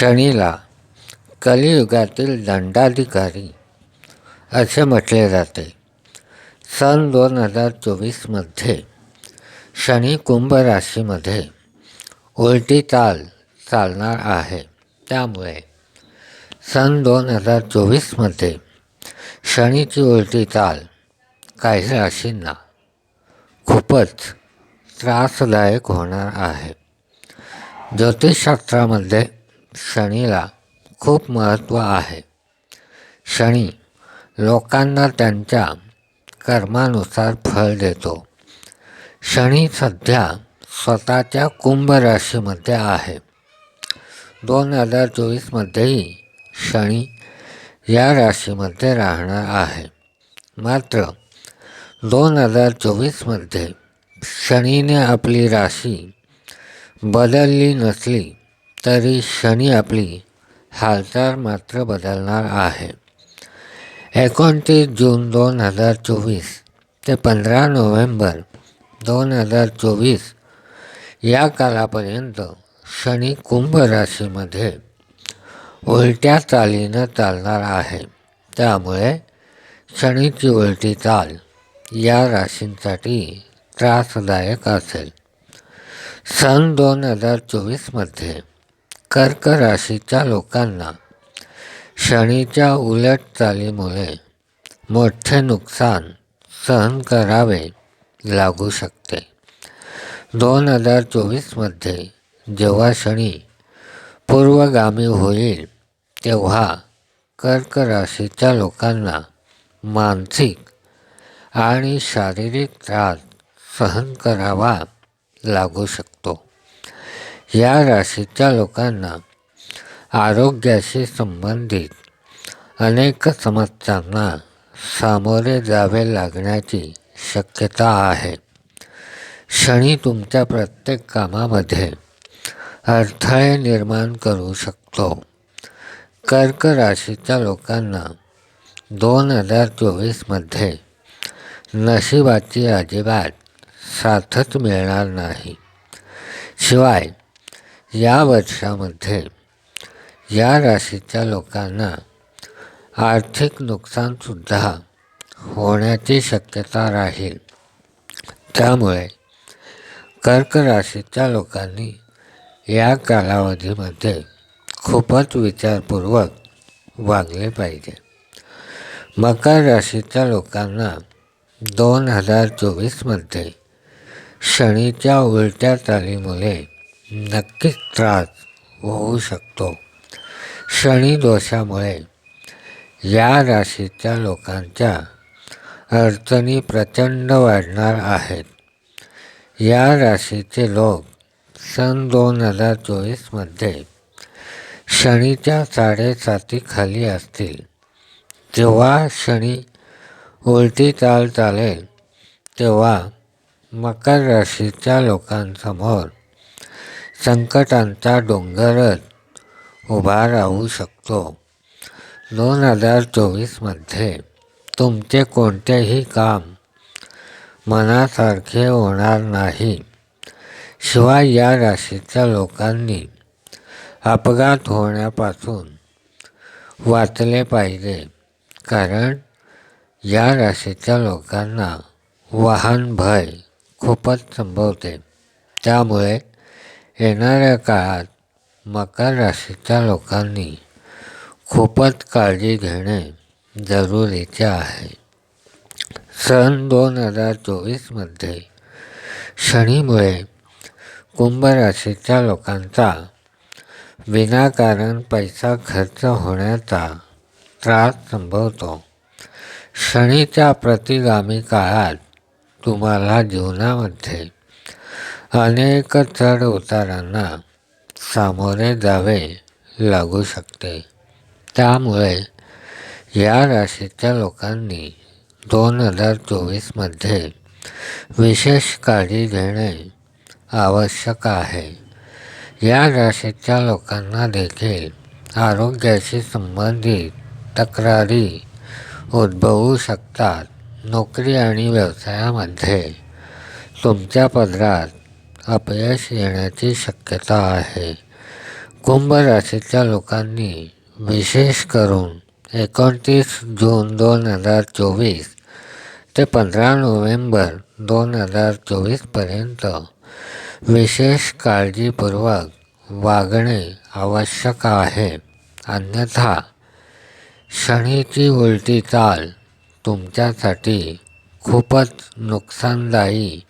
शनीला कलियुगातील दंडाधिकारी असे म्हटले जाते. सन दोन हजार चोवीसमध्ये शनी कुंभ राशीमध्ये उलटी चाल चालणार आहे. त्यामुळे सन दोन हजार चोवीसमध्ये शनीची उलटी चाल काही राशींना खूपच त्रासदायक होणार आहे. ज्योतिषशास्त्रामध्ये शनीला खूप महत्त्व आहे. शनी लोकांना त्यांच्या कर्मानुसार फळ देतो. शनी सध्या स्वतःच्या कुंभ राशीमध्ये आहे. दोन हजार चोवीसमध्येही शनी या राशीमध्ये राहणार आहे. मात्र दोन हजार चोवीसमध्ये शनीने आपली राशी बदलली नसली तरी शनी आपली हालचाल मात्र बदलणार आहे. एकोणतीस जून दोन हजार चोवीस ते पंधरा नोव्हेंबर दोन हजार चोवीस या कालापर्यंत शनी कुंभ राशीमध्ये उलट्या चालीनं चालणार आहे. त्यामुळे शनीची उलटी चाल या राशींसाठी त्रासदायक असेल. सन दोन हजार चोवीसमध्ये कर्क राशीच्या लोकांना शनीच्या उलट चालीमुळे मोठे नुकसान सहन करावे लागू शकते. दोन हजार चोवीसमध्ये जेव्हा शनी पूर्वगामी होईल तेव्हा कर्क राशीच्या लोकांना मानसिक आणि शारीरिक त्रास सहन करावा लागू शकतो. या राशीच्या लोकांना आरोग्याशी संबंधित अनेक समस्यांना सामोरे जावे लागण्याची शक्यता आहे. शनी तुमच्या प्रत्येक कामामध्ये अडथळे निर्माण करू शकतो. कर्क राशीच्या लोकांना दोन हजार चोवीसमध्ये नशिबाची अजिबात साथच मिळणार नाही. शिवाय या वर्षामध्ये या राशीच्या लोकांना आर्थिक नुकसानसुद्धा होण्याची शक्यता राहील. त्यामुळे कर्क राशीच्या लोकांनी या कालावधीमध्ये खूपच विचारपूर्वक वागले पाहिजे. मकर राशीच्या लोकांना दोन हजार चोवीसमध्ये शनीच्या उलट्या चालीमुळे नक्कीच त्रास होऊ शकतो. शनी दोषामुळे या राशीच्या लोकांच्या अडचणी प्रचंड वाढणार आहेत. या राशीचे लोक सन दोन हजार चोवीसमध्ये शनीच्या साडेसातीखाली असतील. जेव्हा शनी उलटी चाल चालेल तेव्हा मकर राशीच्या लोकांसमोर संकटांचा डोंगरच उभा राहू शकतो. दोन हजार चोवीसमध्ये तुमचे कोणतेही काम मनासारखे होणार नाही. शिवाय या राशीच्या लोकांनी अपघात होण्यापासून वाचले पाहिजे. कारण या राशीच्या लोकांना वाहन भय खूपच संभवते. त्यामुळे येणाऱ्या काळात मकर राशीच्या लोकांनी खूपच काळजी घेणे जरुरीचे आहे. सन दोन हजार चोवीसमध्ये शनीमुळे कुंभ राशीच्या लोकांचा विनाकारण पैसा खर्च होण्याचा त्रास संभवतो. शनीच्या प्रतिगामी काळात तुम्हाला जीवनामध्ये अनेक चढ उतारांना सामोरे जावे लागू शकते. त्यामुळे या राशीच्या लोकांनी दोन हजार चोवीसमध्ये विशेष काळजी घेणे आवश्यक आहे. या राशीच्या लोकांना देखील आरोग्याशी संबंधित तक्रारी उद्भवू शकतात. नोकरी आणि व्यवसायामध्ये तुमच्या पदरात अपयश येण्याची शक्यता आहे. कुंभ राशीच्या लोकांनी विशेष करून एकोणतीस जून दोन हजार चोवीस ते पंधरा नोव्हेंबर दोन हजार चोवीसपर्यंत विशेष काळजीपूर्वक वागणे आवश्यक आहे. अन्यथा शनीची उलटी चाल तुमच्यासाठी खूपच नुकसानदायी